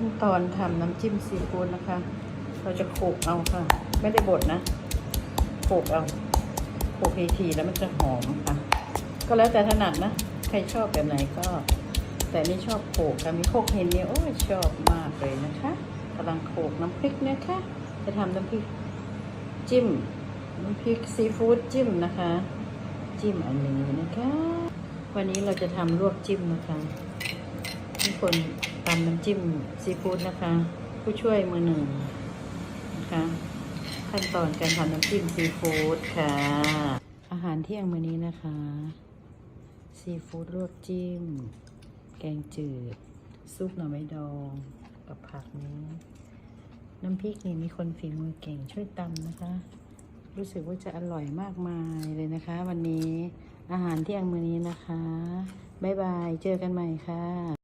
ขั้นตอนทำน้ำจิ้มซีฟู้ดนะคะ เราจะโขลกเอาค่ะ ไม่ได้บดนะโขลกเอาโขลกทีๆแล้วมันจะหอมค่ะ ก็แล้วแต่ถนัดนะ ใครชอบแบบไหนก็ แต่นี่ชอบโขลกค่ะมีโขกเห็นเนี่ยโอ้ยชอบมากเลยนะคะกำลังโขลกน้ำพริกนี่ยค่ะจะทำน้ำพริกจิ้มน้ำพริกซีฟู้ดจิ้มนะคะ จิ้มอันนี้นะคะ วันนี้เราจะทำลวกจิ้มนะคะ ทุกคนตำน้ำจิ้มซีฟู้ดนะคะ ผู้ช่วยมือหนึ่งนะคะ ขั้นตอนการทำน้ำจิ้มซีฟู้ดค่ะ อาหารเที่ยงมื้อนี้นะคะ ซีฟู้ดลวกจิ้ม แกงจืด ซุปหน่อไม้ดอง กับผักนี้ น้ำพริกนี่มีคนฝีมือเก่งช่วยตำนะคะ รู้สึกว่าจะอร่อยมากมายเลยนะคะ วันนี้อาหารเที่ยงมื้อนี้นะคะ บ๊ายบาย เจอกันใหม่ค่ะ